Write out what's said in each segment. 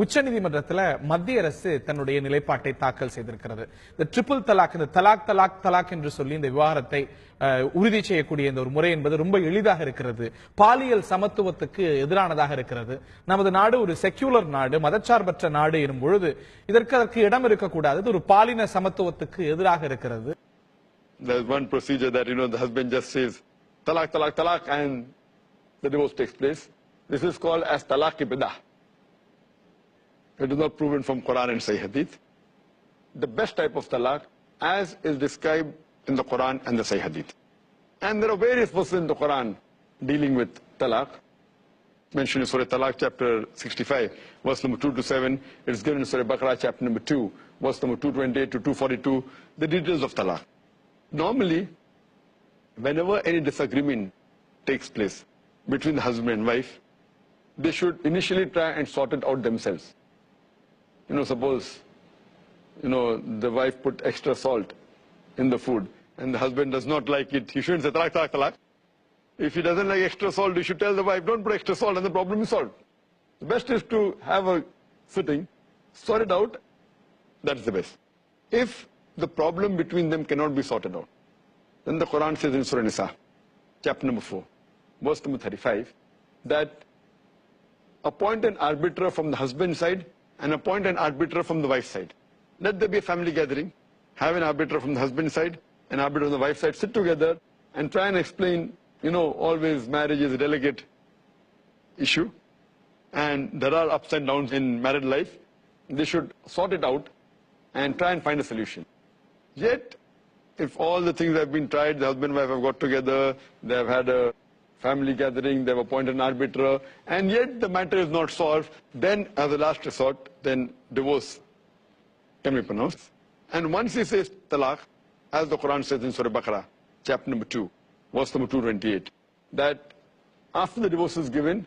உச்சநீதிமன்றத்தில் மத்திய அரசு தன்னுடைய நிலைப்பாட்டை தாக்கல் செய்திருக்கிறது. இந்த ட்ரிபிள் தலாக் இந்த தலாக் தலாக் தலாக் என்று சொல்லி இந்த விவாகரத்தை உறுதி செய்யக்கூடிய இந்த ஒரு முறை என்பது ரொம்ப எளிதாக இருக்கிறது. பாலியல் சமத்துவத்துக்கு எதிரானதாக இருக்கிறது. நமது நாடு ஒரு செக்யூலர் நாடு மதச்சார்பற்ற நாடு எனும் பொழுது இதற்கு அதற்கு இடம் இருக்கக்கூடாது. ஒரு பாலின சமத்துவத்துக்கு எதிராக இருக்கிறது. There's one procedure that, you know, the husband just says, talak, talak, talak, and the divorce takes place. This is called as talak bidah. It is not proven from Quran and Sahih Hadith. The best type of talak, as is described in the Quran and the Sahih Hadith. And there are various verses in the Quran dealing with talak. Mentioned in Surah Talaq, chapter 65, verse number 2 to 7. It's given in Surah Baqarah, chapter number 2, verse number 228 to 242, the details of talaq. Normally, whenever any disagreement takes place between the husband and wife, they should initially try and sort it out themselves. You know, suppose, you know, the wife put extra salt in the food and the husband does not like it, he shouldn't say talak, talak, talak. If he doesn't like extra salt, you should tell the wife, don't put extra salt and the problem is solved. The best is to have a sitting, sort it out, that's the best. If the problem between them cannot be sorted out, then the Quran says in Surah Nisa, chapter number 4, verse number 35, that appoint an arbiter from the husband's side and appoint an arbiter from the wife's side. Let there be a family gathering, have an arbiter from the husband's side, an arbiter from the wife's side, sit together and try and explain, you know, always marriage is a delicate issue and there are ups and downs in married life. They should sort it out and try and find a solution. Yet, if all the things have been tried, the husband and wife have got together, they have had a family gathering, they have appointed an arbiter, and yet the matter is not solved, then as a last resort, then divorce can be pronounced. And once he says talaq, as the Quran says in Surah Baqarah, chapter number 2, verse number 228, that after the divorce is given,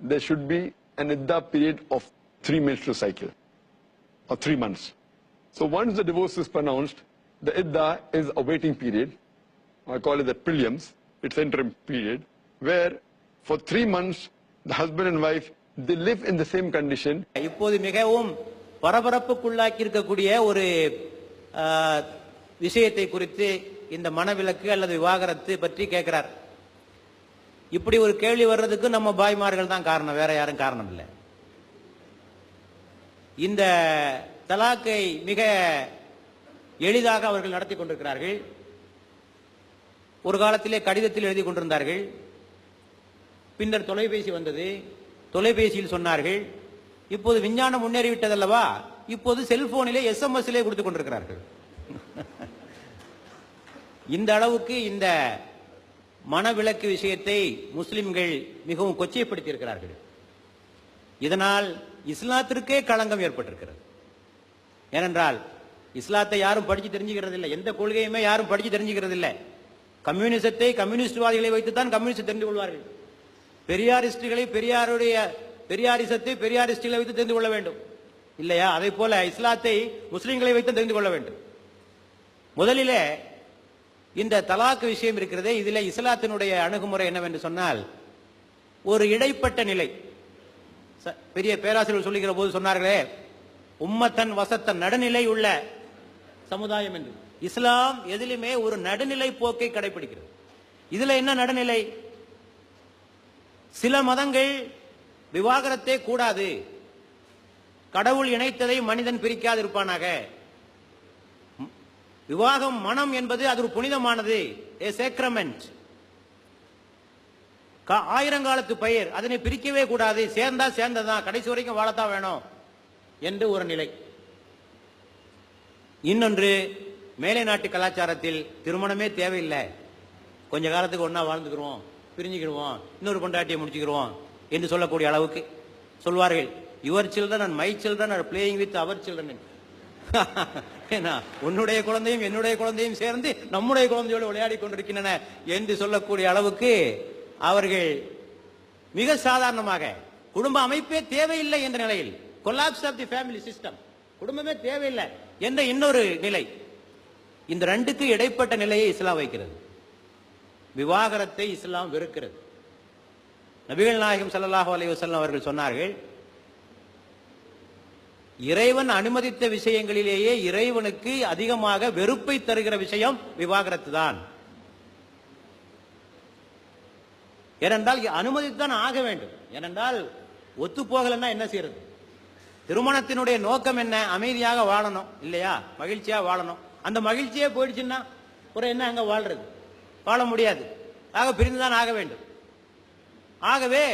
there should be an idda period of three menstrual cycle, or three months. So once the divorce is pronounced, the idda is a waiting period. I call it the prelims. It's interim period where for three months the husband and wife they live in the same condition. இப்போது மிகவும் பரபரப்புக்குள்ளாக்கி இருக்கக்கூடிய ஒரு விஷயத்தை குறித்து இந்த மனவிலக்கு அல்லது விவாகரத்து பற்றி கேட்கிறார். இப்படி ஒரு கேள்வி வர்றதுக்கு நம்ம பாய்மார்கள் தான் காரணம் வேற யாரும் காரணம் இல்லை. இந்த தலாக்கை மிக எளிதாக அவர்கள் நடத்தி கொண்டிருக்கிறார்கள். ஒரு காலத்திலே கடிதத்தில் எழுதி கொண்டிருந்தார்கள். பின்னர் தொலைபேசி வந்தது. தொலைபேசியில் சொன்னார்கள் இப்போது விஞ்ஞானம் முன்னேறிவிட்டதல்லவா? இப்போது செல்போனிலே எஸ்எம்எஸ்லே கொடுத்து கொண்டிருக்கிறார்கள். இந்த அளவுக்கு இந்த மனவிலக்கு விஷயத்தை முஸ்லிம்கள் மிகவும் கொச்சைப்படுத்தி இருக்கிறார்கள் இதனால் இஸ்லாத்திற்கே களங்கம் ஏற்பட்டிருக்கிறது. ஏனென்றால் இஸ்லாத்தை யாரும் படித்து தெரிஞ்சுக்கிறது இல்லை எந்த கொள்கையுமே யாரும் படித்து தெரிஞ்சுக்கிறது இல்லை கம்யூனிசத்தை கம்யூனிஸ்ட்வாதிகளை வைத்துத்தான் கம்யூனிஸ்ட் தெரிந்து கொள்வார்கள். பெரியாரிஸ்டுகளை பெரியாருடைய பெரியாரிசத்தை பெரியாரிஸ்டுகளை வைத்து தெரிந்து கொள்ள வேண்டும். இல்லையா? அதே போல இஸ்லாத்தை முஸ்லிம்களை வைத்து தெரிந்து கொள்ள வேண்டும். முதலிலே இந்த தலாக் விஷயம் இருக்கிறதே இதில் இஸ்லாத்தினுடைய அணுகுமுறை என்னவென்று சொன்னால் ஒரு இடைப்பட்ட நிலை. ச- பெரிய பேராசிரியர் சொல்லுகிற போது சொன்னார்களே உம்மத்தன் வசத்தன் நடுநிலை உள்ள சமுதாயம் என்று. இஸ்லாம் எதிலுமே ஒரு நடுநிலை போக்கை கடைபிடிக்கிறது இதுல என்ன நடுநிலை? சில மதங்கள் விவாகரத்தே கூடாது. கடவுள் இணைத்ததை மனிதன் பிரிக்காதிருப்பானாக. இருப்பானாக விவாகம் மனம் என்பது அது ஒரு புனிதமானது. ஏ சேக்ரமெண்ட் ஆயிரங்காலத்து பயிர். அதனை பிரிக்கவே கூடாது. சேர்ந்தா சேர்ந்ததான் கடைசி வரைக்கும் வாழத்தான் வேணும். என்று ஒரு நிலை. இன்னொன்று மேலை நாட்டு கலாச்சாரத்தில் திருமணமே தேவையில்லை. கொஞ்ச காலத்துக்கு ஒன்னா வாழ்ந்துக்கிறோம் பிரிஞ்சுக்கிடுவோம் இன்னொரு பொண்டாட்டியை முடிச்சுக்கிடுவோம் என்று சொல்லக்கூடிய அளவுக்கு சொல்வார்கள். Your children and my children are playing with our children ஏன்னா உன்னுடைய குழந்தையும் என்னுடைய குழந்தையும் சேர்ந்து நம்முடைய குழந்தையோடு விளையாடி கொண்டிருக்கின்றன என்று சொல்லக்கூடிய அளவுக்கு அவர்கள் மிக சாதாரணமாக குடும்ப அமைப்பே தேவையில்லை என்ற நிலையில் collapse of the family system குடும்பமே தேவையில்லை என்ற இன்னொரு நிலை. இந்த ரெண்டுக்கு இடைப்பட்ட நிலையை இஸ்லாம் வைக்கிறது. விவாகரத்தை இஸ்லாம் வெறுக்கிறது. நபிகள் நாயகம் சல்லாஹு அலி வஸல்லம் அவர்கள் சொன்னார்கள் இறைவன் அனுமதித்த விஷயங்களிலேயே இறைவனுக்கு அதிகமாக வெறுப்பை தருகிற விஷயம் விவாகரத்து தான். ஏனென்றால் அனுமதித்தான் ஆக வேண்டும். ஏனென்றால் ஒத்து போகலன்னா என்ன செய்யறது? திருமணத்தினுடைய நோக்கம் என்ன? அமைதியாக வாழணும் இல்லையா? மகிழ்ச்சியா வாழணும். அந்த மகிழ்ச்சியே போயிடுச்சுன்னா ஒரு என்ன அங்கே வாழ்றது? வாழ முடியாது. ஆக பிரிந்துதான் ஆக வேண்டும். ஆகவே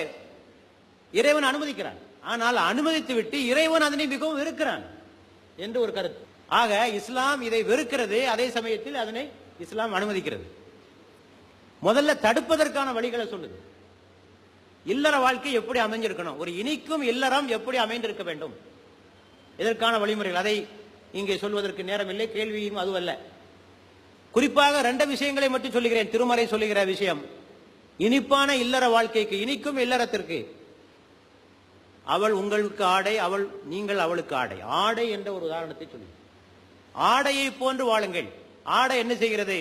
இறைவன் அனுமதிக்கிறான். ஆனால் அனுமதித்து விட்டு இறைவன் அதனை மிகவும் வெறுக்கிறான் என்று ஒரு கருத்து. ஆக இஸ்லாம் இதை வெறுக்கிறது அதே சமயத்தில் அதனை இஸ்லாம் அனுமதிக்கிறது. முதல்ல தடுப்பதற்கான வழிகளை சொல்லுது. இல்லற வாழ்க்கை எப்படி அமைஞ்சிருக்கணும்? ஒரு இனிக்கும் இல்லறம் எப்படி அமைந்திருக்க வேண்டும்? இதற்கான வழிமுறைகள். அதை இங்கே சொல்வதற்கு நேரம் இல்லை கேள்வியும் அதுவல்ல. குறிப்பாக ரெண்டு விஷயங்களை மட்டும் சொல்லுகிறேன் திருமறை சொல்லுகிற விஷயம். இனிப்பான இல்லற வாழ்க்கைக்கு இனிக்கும் இல்லறத்திற்கு. அவள் உங்களுக்கு ஆடை அவள் நீங்கள் அவளுக்கு ஆடை. ஆடை என்ற ஒரு உதாரணத்தை சொல்லி ஆடையை போன்று வாழுங்கள். ஆடை என்ன செய்கிறது?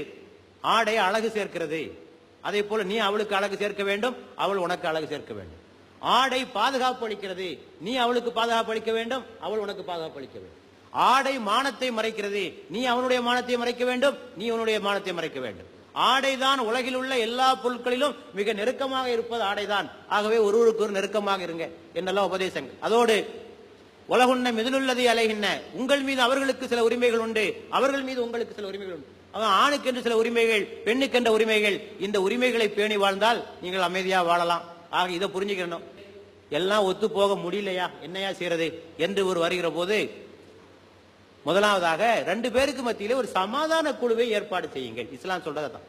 ஆடை அழகு சேர்க்கிறது. அதே போல நீ அவளுக்கு அழகு சேர்க்க வேண்டும் அவள் உனக்கு அழகு சேர்க்க வேண்டும். ஆடை பாதுகாப்பு அளிக்கிறது. நீ அவளுக்கு பாதுகாப்பு அளிக்க வேண்டும் அவள் உனக்கு பாதுகாப்பு அளிக்க வேண்டும். ஆடை மானத்தை மறைக்கிறது. நீ அவனுடைய மானத்தை மறைக்க வேண்டும் நீ அவனுடைய மானத்தை மறைக்க வேண்டும். ஆடைதான் உலகில் உள்ள எல்லா பொருட்களிலும் மிக நெருக்கமாக இருப்பது ஆடைதான். ஆகவே ஒருவருக்கு ஒரு நெருக்கமாக இருங்க என்னெல்லாம் உபதேசங்கள். அதோடு உலகுன்ன மிதனுள்ளதை அலைகின்ற உங்கள் மீது அவர்களுக்கு சில உரிமைகள் உண்டு அவர்கள் மீது உங்களுக்கு சில உரிமைகள் உண்டு. அவன் ஆணுக்கென்று சில உரிமைகள் பெண்ணுக்கென்ற உரிமைகள் இந்த உரிமைகளை பேணி வாழ்ந்தால் நீங்கள் அமைதியா வாழலாம். ஆக இதை புரிஞ்சுக்கணும். எல்லாம் ஒத்து போக முடியலையா? என்னையா செய்யறது? என்று ஒரு வருகிற போது முதலாவதாக ரெண்டு பேருக்கு மத்தியிலே ஒரு சமாதான குழுவை ஏற்பாடு செய்யுங்கள். இஸ்லாம் சொல்றதுதான்.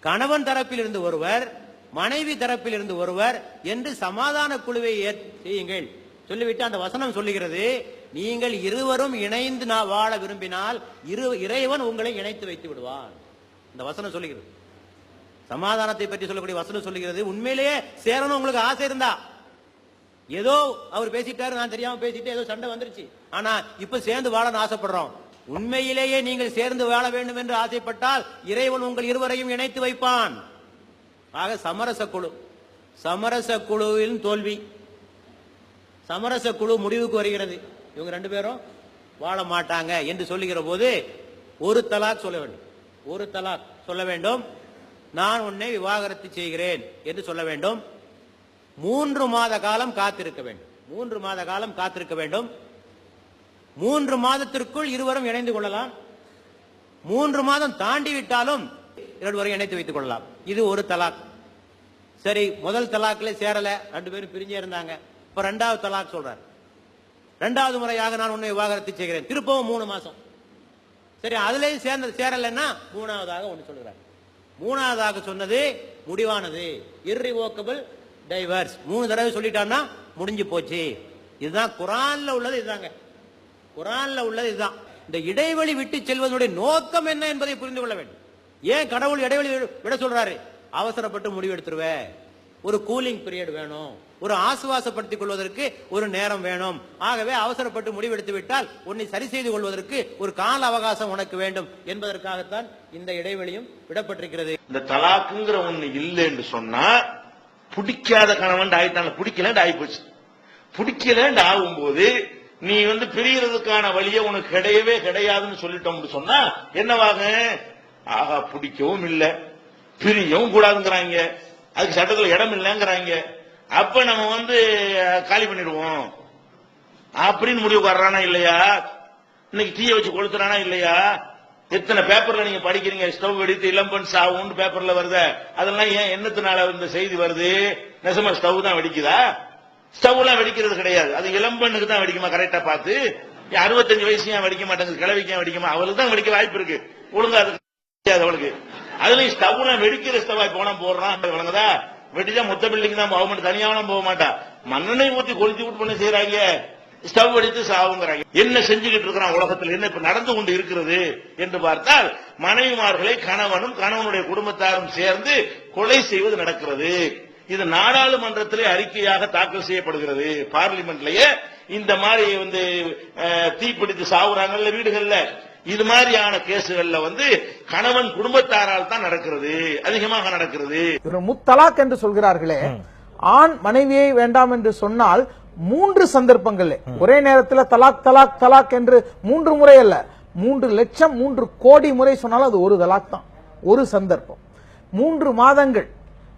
கணவன் தரப்பில் இருந்து ஒருவர் மனைவி தரப்பில் இருந்து ஒருவர் என்று சமாதான குழுவை ஏற்- செய்யுங்கள். சொல்லிவிட்டு அந்த வசனம் சொல்லுகிறது நீங்கள் இருவரும் இணைந்து நான் வாழ விரும்பினால் இரு இறைவன் உங்களை இணைத்து வைத்து விடுவான். இந்த வசனம் சொல்லுகிறது. சமாதானத்தை பற்றி சொல்லக்கூடிய வசனம் சொல்லுகிறது. உண்மையிலேயே சேரணும் உங்களுக்கு ஆசை இருந்தா. ஏதோ அவர் பேசிட்டாரு நான் தெரியாம பேசிட்டு ஏதோ சண்டை வந்துருச்சு. ஆனா இப்ப சேர்ந்து வாழணும் ஆசைப்படுறோம். உண்மையிலேயே நீங்கள் சேர்ந்து வாழ வேண்டும் என்று ஆசைப்பட்டால் இறைவன் உங்கள் இருவரையும் இணைத்து வைப்பான். ஆக சமரச குழு. சமரச குழுவின் தோல்வி. சமரச குழு முடிவுக்கு வருகிறது. இவங்க ரெண்டு பேரும் வாழ மாட்டாங்க என்று சொல்லுகிற போது ஒரு தலாக் சொல்ல வேண்டும். ஒரு தலாக் சொல்ல வேண்டும். நான் உன்னை விவாகரத்து செய்கிறேன் என்று சொல்ல வேண்டும். மூன்று மாத காலம் காத்திருக்க வேண்டும். மூன்று மாத காலம் காத்திருக்க வேண்டும். மூன்று மாதத்திற்குள் இருவரும் இணைந்து கொள்ளலாம். மூன்று மாதம் தாண்டி விட்டாலும் இருவரும் இணைத்து வைத்துக் கொள்ளலாம். இது ஒரு தலாக். சரி முதல் தலாக்ல சேரல. ரெண்டு பேரும் பிரிஞ்சே இருந்தாங்க. இப்ப ரெண்டாவது தலாக் சொல்றார். ரெண்டாவது முறையாக நான் உன்னை விவாகரத்து செய்கிறேன். திருப்பவும் மூணு மாசம். சரி அதுலயும் சேர்ந்த சேரலன்னா மூணாவதாக ஒன்று சொல்கிறார் மூணாவதாக சொன்னது முடிவானது. இர்ரிவோக்கபிள் டைவர்ஸ் மூணு தடவை சொல்லிட்டான்னா முடிஞ்சு போச்சு. இதுதான் குரான்ல உள்ளது இதுதாங்க. குரான்ல உள்ளது இதுதான். இந்த இடைவெளி விட்டு செல்வதனுடைய நோக்கம் என்ன என்பதை புரிந்து கொள்ள வேண்டும். ஏன் கடவுள் இடைவெளி விட- விட சொல்றாரு? அவசரப்பட்டு முடிவெடுத்துருவே ஒரு கூலிங் பீரியட் வேணும். ஒரு ஆசுவாசப்படுத்திக் கொள்வதற்கு ஒரு நேரம் வேணும். ஆகவே அவசரப்பட்டு முடிவெடுத்து விட்டால் உன்னை சரி செய்து கொள்வதற்கு ஒரு கால அவகாசம் உனக்கு வேண்டும் என்பதற்காகத்தான் இந்த இடைவெளியும் விடப்பட்டிருக்கிறது. இந்த தலாக்குங்கிற ஒண்ணு இல்லைன்னு சொன்னா பிடிக்காத கணவன் ஆயிட்டான பிடிக்கலன்னு போச்சு பிடிக்கலன்னு ஆகும்போது நீ வந்து பிரியறதுக்கான வழியே உனக்கு கிடையவே கிடையாதுன்னு சொல்லிட்டோம்னு சொன்னா என்னவாக? ஆகா பிடிக்கவும் இல்லை. பிரியவும் கூடாதுங்கிறாங்க. அதுக்கு சட்டத்தில் இடம் இல்லைங்கிறாங்க. அப்ப நம்ம வந்து காலி பண்ணிடுவோம். அப்படின்னு முடிவு வர்றானா இல்லையா? இன்னைக்கு தீய வச்சு கொளுத்துறானா இல்லையா? எத்தனை பேப்பர்ல நீங்க படிக்கிறீங்க? ஸ்டவ் வெடித்து இளம்பன் சாவுன்னு பேப்பர்ல வருத. அதெல்லாம் ஏன் என்னத்தினால இந்த செய்தி வருது? நெசமா ஸ்டவ் தான் வெடிக்குதா? ஸ்டவ் எல்லாம் வெடிக்கிறது கிடையாது. அது இளம்பெண்ணுக்கு தான் வெடிக்குமா? கரெக்டா பார்த்து. அறுபத்தஞ்சு வயசு ஏன் வெடிக்க மாட்டேங்குது. கிளவிக்க ஏன் வெடிக்குமா? அவளுக்கு தான் வெடிக்க வாய்ப்பு இருக்கு. ஒழுங்கா அது தெரியாது அவளுக்கு. அதுலயும் ஸ்டவ்ல வெடிக்கிற ஸ்டவ் போனா போடுறான். வழங்குதா? வெட்டிதான் மொத்த பில்டிங் தான் போக மாட்டேன் தனியாவெல்லாம் போக மாட்டா. மண்ணெண்ணெய் ஊத்தி கொளுத்தி விட்டு பண்ண செய்யறாங்க ஸ்டவ் அடித்து சாவுங்கிறாங்க. என்ன செஞ்சுக்கிட்டு இருக்கிறான் உலகத்தில்? என்ன இப்ப நடந்து கொண்டு இருக்கிறது என்று பார்த்தால் மனைவிமார்களை கணவனும் கணவனுடைய குடும்பத்தாரும் சேர்ந்து கொலை செய்வது நடக்கிறது. இது நாடாளுமன்றத்திலே அறிக்கையாக தாக்கல் செய்யப்படுகிறது. பார்லிமெண்ட்லயே இந்த மாதிரி வந்து அஹ், தீப்பிடித்து சாவுறாங்கல்ல வீடுகள்ல. இது மாதிரியான கேசுகள்ல வந்து கணவன் குடும்பத்தாரால் தான் நடக்கிறது. அதிகமாக நடக்கிறது. முத்தலாக் என்று சொல்கிறார்களே. ஆண் மனைவியை வேண்டாம் என்று சொன்னால் மூன்று சந்தர்ப்பங்கள் ஒரே நேரத்தில் தலாக் தலாக் தலாக் என்று மூன்று முறை அல்ல. மூன்று லட்சம் மூன்று கோடி முறை சொன்னாலும் அது ஒரு தலாக் தான். ஒரு சந்தர்ப்பம். மூன்று மாதங்கள்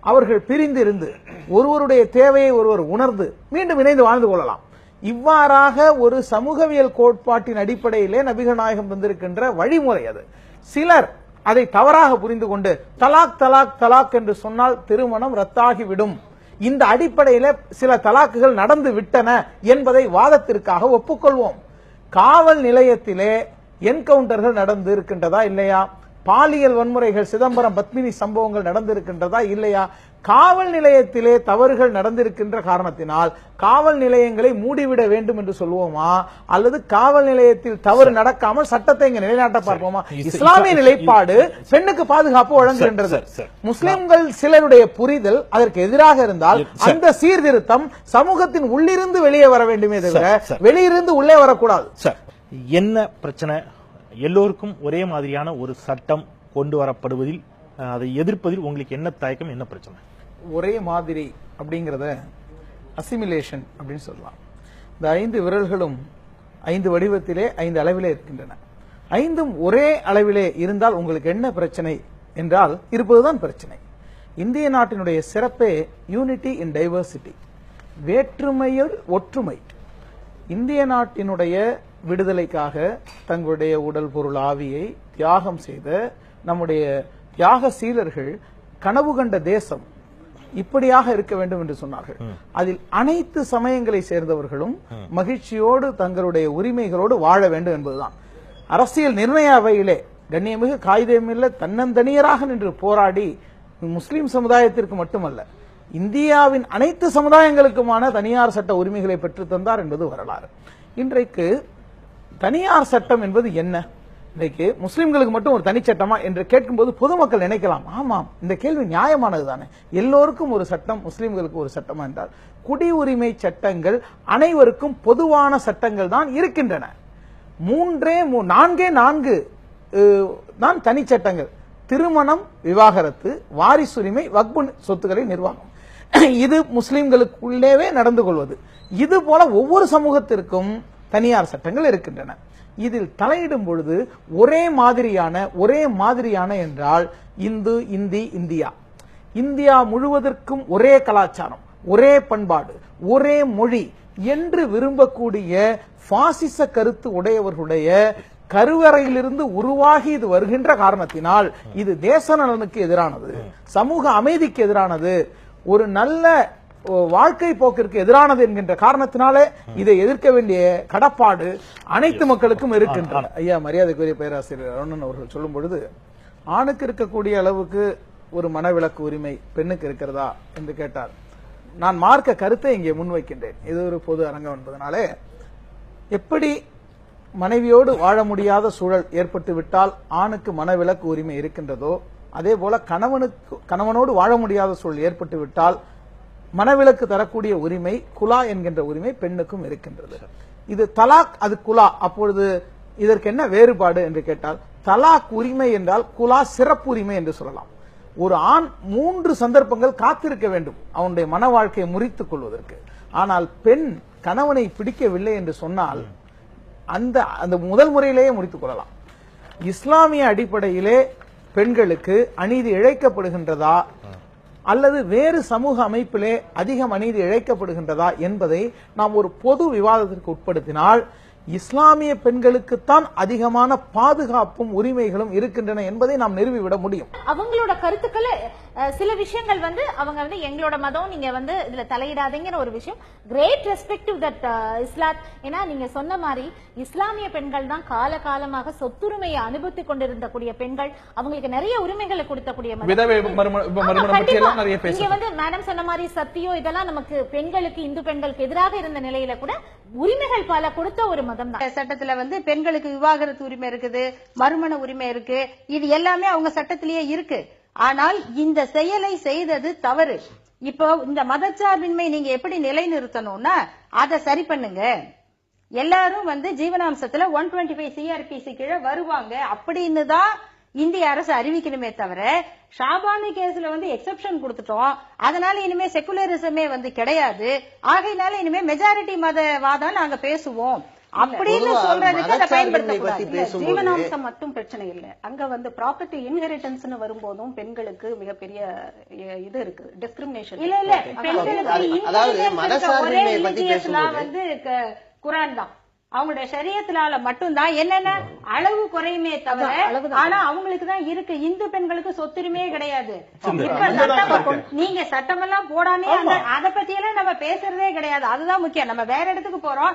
அவர்கள் பிரிந்திருந்து ஒருவருடைய தேவையை ஒருவர் உணர்ந்து மீண்டும் இணைந்து வாழ்ந்து கொள்ளலாம். இவ்வாறாக ஒரு சமூகவியல் கோட்பாட்டின் அடிப்படையிலே நபிகநாயகம் வந்திருக்கின்ற வழிமுறை அது. சிலர் அதை தவறாக புரிந்து கொண்டு தலாக் தலாக் தலாக் என்று சொன்னால் திருமணம் ரத்தாகிவிடும். இந்த அடிப்படையில சில தலாக்குகள் நடந்து விட்டன என்பதை வாதத்திற்காக ஒப்புக்கொள்வோம். காவல் நிலையத்திலே என்கவுண்டர்கள் நடந்து இருக்கின்றதா இல்லையா? பாலியல் வன்முறைகள் சிதம்பரம் பத்மினி சம்பவங்கள் நடந்திருக்கின்றதா இல்லையா? காவல் நிலையத்திலே தவறுகள் நடந்திருக்கின்ற காரணத்தினால் காவல் நிலையங்களை மூடிவிட வேண்டும் என்று சொல்லுவோமா? அல்லது காவல் நிலையத்தில் தவறு நடக்காமல் சட்டத்தை இங்க நிலைநாட்ட பார்ப்போமா? இஸ்- இஸ்லாமிய இஸ்- நிலைப்பாடு பெண்ணுக்கு பாதுகாப்பு வழங்குகின்றது. முஸ்லிம்கள் சிலருடைய புரிதல் அதற்கு எதிராக இருந்தால். அந்த சீர்திருத்தம் சமூகத்தின் உள்ளிருந்து வெளியே வர வேண்டுமே தவிர. வெளியிருந்து உள்ளே வரக்கூடாது. என்ன பிரச்சனை? எல்லோருக்கும் ஒரே மாதிரியான ஒரு சட்டம் கொண்டு வரப்படுவதில் அதை எதிர்ப்பதில் உங்களுக்கு என்ன தயக்கம் என்ன பிரச்சனை? ஒரே மாதிரி அப்படிங்கிறத அசிமிலேஷன் அப்படின்னு சொல்லலாம். இந்த ஐந்து விரல்களும் ஐந்து வடிவத்திலே ஐந்து அளவிலே இருக்கின்றன. ஐந்தும் ஒரே அளவிலே இருந்தால் உங்களுக்கு என்ன பிரச்சனை என்றால் இருப்பதுதான் பிரச்சனை. இந்திய நாட்டினுடைய சிறப்பே யூனிட்டி இன் டைவர்சிட்டி வேற்றுமையில் ஒற்றுமை. இந்திய நாட்டினுடைய விடுதலைக்காக தங்களுடைய உடல் பொருள் ஆவியை தியாகம் செய்த நம்முடைய தியாக சீலர்கள் கனவு கண்ட தேசம் இப்படியாக இருக்க வேண்டும் என்று சொன்னார்கள். அதில் அனைத்து சமயங்களை சேர்ந்தவர்களும் மகிழ்ச்சியோடு தங்களுடைய உரிமைகளோடு வாழ வேண்டும் என்பதுதான். அரசியல் நிர்ணய அவையிலே கண்ணியமிகு காகிதமில்ல தன்னந்தனியராக நின்று போராடி முஸ்லிம் சமுதாயத்திற்கு மட்டுமல்ல இந்தியாவின் அனைத்து சமுதாயங்களுக்குமான தனியார் சட்ட உரிமைகளை பெற்றுத் தந்தார் என்பது வரலாறு. இன்றைக்கு தனியார் சட்டம் என்பது என்ன? இன்றைக்கு முஸ்லிம்களுக்கு மட்டும் ஒரு தனிச்சட்டமா என்று கேட்கும்போது பொதுமக்கள் நினைக்கலாம். ஆமாம் இந்த கேள்வி நியாயமானது தானே. எல்லோருக்கும் ஒரு சட்டம் முஸ்லிம்களுக்கு ஒரு சட்டமா என்றால் குடியுரிமை சட்டங்கள் அனைவருக்கும் பொதுவான சட்டங்கள் தான் இருக்கின்றன. மூன்றே நான்கே நான்கு தான் தனிச்சட்டங்கள் திருமணம் விவாகரத்து வாரிசுரிமை வக்பு சொத்துக்களை நிர்வாகம். இது முஸ்லிம்களுக்குள்ளேவே நடந்து கொள்வது. இது போல ஒவ்வொரு சமூகத்திற்கும் தனியார் சட்டங்கள் இருக்கின்றன. இதில் தலையிடும் பொழுது ஒரே மாதிரியான ஒரே மாதிரியான என்றால் இந்து இந்தி இந்தியா. இந்தியா முழுவதற்கும் ஒரே கலாச்சாரம் ஒரே பண்பாடு ஒரே மொழி என்று விரும்பக்கூடிய பாசிச கருத்து உடையவர்களுடைய கருவறையிலிருந்து உருவாகி இது வருகின்ற காரணத்தினால் இது தேச நலனுக்கு எதிரானது சமூக அமைதிக்கு எதிரானது. ஒரு நல்ல வாழ்க்கை போக்கிற்கு எதிரானது என்கின்ற காரணத்தினாலே இதை எதிர்க்க வேண்டிய கடப்பாடு அனைத்து மக்களுக்கும் இருக்கின்றன. ஐயா மரியாதைக்குரிய பேராசிரியர் அருணன் அவர்கள் சொல்லும் பொழுது ஆணுக்கு இருக்கக்கூடிய அளவுக்கு ஒரு மனவிலக்கு உரிமை பெண்ணுக்கு இருக்கிறதா என்று கேட்டார். நான் மார்க்க கருத்தை இங்கே முன்வைக்கின்றேன். இது ஒரு பொது அரங்கம் என்பதனாலே எப்படி மனைவியோடு வாழ முடியாத சூழல் ஏற்பட்டு விட்டால் ஆணுக்கு மனவிலக்கு உரிமை இருக்கின்றதோ அதே போல கணவனுக்கு கணவனோடு வாழ முடியாத சூழல் ஏற்பட்டு விட்டால் மனவிலக்கு தரக்கூடிய உரிமை குலா என்கின்ற உரிமை பெண்ணுக்கும் இருக்கின்றது. இது தலாக் அது குலா. அப்பொழுது இதற்கு என்ன வேறுபாடு என்று கேட்டால் தலாக் உரிமை என்றால் குலா சிறப்புரிமை என்று சொல்லலாம். ஒரு ஆண் மூன்று சந்தர்ப்பங்கள் காத்திருக்க வேண்டும் அவனுடைய மன வாழ்க்கையை முறித்துக் கொள்வதற்கு. ஆனால் பெண் கணவனை பிடிக்கவில்லை என்று சொன்னால் அந்த அந்த முதல் முறையிலேயே முடித்துக் கொள்ளலாம். இஸ்லாமிய அடிப்படையிலே பெண்களுக்கு அநீதி இழைக்கப்படுகின்றதா? அல்லது வேறு சமூக அமைப்பிலே அதிகம் அநீதி இழைக்கப்படுகின்றதா என்பதை நாம் ஒரு பொது விவாதத்திற்கு உட்படுத்தினால் இஸ்லாமிய பெண்களுக்குத்தான் அதிகமான பாதுகாப்பும் உரிமைகளும் இருக்கின்றன என்பதை நாம் நிறுவிவிட முடியும். அவங்களோட கருத்துக்களை சில விஷயங்கள் வந்து அவங்க வந்து எங்களோட மதம் நீங்க வந்து இதுல தலையிடாதீங்கிற ஒரு விஷயம். கிரேட் ரெஸ்பெக்டிவ் தட் இஸ்லாத். ஏன்னா நீங்க சொன்ன மாதிரி இஸ்லாமிய பெண்கள் தான் கால காலமாக சொத்துரிமையை அனுபவித்துக் கொண்டிருந்தக்கூடிய பெண்கள். அவங்களுக்கு நிறைய உரிமைகளை கொடுத்தக்கூடிய இங்க வந்து மேடம் சொன்ன மாதிரி சத்தியம் இதெல்லாம் நமக்கு பெண்களுக்கு இந்து பெண்களுக்கு எதிராக இருந்த நிலையில கூட உரிமைகள் பல கொடுத்த ஒரு மதம். தான். சட்டத்துல வந்து பெண்களுக்கு விவாகரத்து உரிமை இருக்குது மறுமண உரிமை இருக்கு. இது எல்லாமே அவங்க சட்டத்திலேயே இருக்கு. ஆனால் இந்த செயலை செய்தது தவறு. இப்போ இந்த மதச்சார்பின்மை நீங்க எப்படி நிலைநிறுத்தணும்னா அதை சரி பண்ணுங்க. எல்லாரும் வந்து ஜீவனாம்சத்துல ஒன் டுவெண்ட்டி ஃபைவ் சிஆர்பிசி கீழே வருவாங்க. அப்படின்னு தான் இந்திய அரசு அறிவிக்கணுமே தவிர ஷாபானி கேஸ்ல வந்து எக்ஸெப்ஷன் கொடுத்துட்டோம். அதனால இனிமே செகுலரிசமே வந்து கிடையாது. ஆகையினால இனிமே மெஜாரிட்டி மதவாதம் நாங்க பேசுவோம். அப்படின்னு சொல்றதுக்கு அதை பயன்படுத்தக்கூடாது. ஜீவனாம்சம் மட்டும் பிரச்சனை இல்ல. அங்க வந்து ப்ராப்பர்ட்டி இன்ஹெரிட்டன்ஸ்னு வரும்போதும் பெண்களுக்கு மிகப்பெரிய இது இருக்கு. டிஸ்கிரிமினேஷன் இல்ல இல்ல. பெண்களுக்கு வந்து குரான் தான். அவங்களுடைய சரியத்தினால மட்டும்தான். என்னென்ன அளவு குறையுமே தவிர ஆனா அவங்களுக்கு தான் இருக்கு. இந்து பெண்களுக்கு சொத்துரிமையே கிடையாது. நீங்க சட்டமெல்லாம் போடாமே அந்த- அத பத்தி எல்லாம் நம்ம பேசுறதே கிடையாது. அதுதான் முக்கியம். நம்ம வேற இடத்துக்கு போறோம்.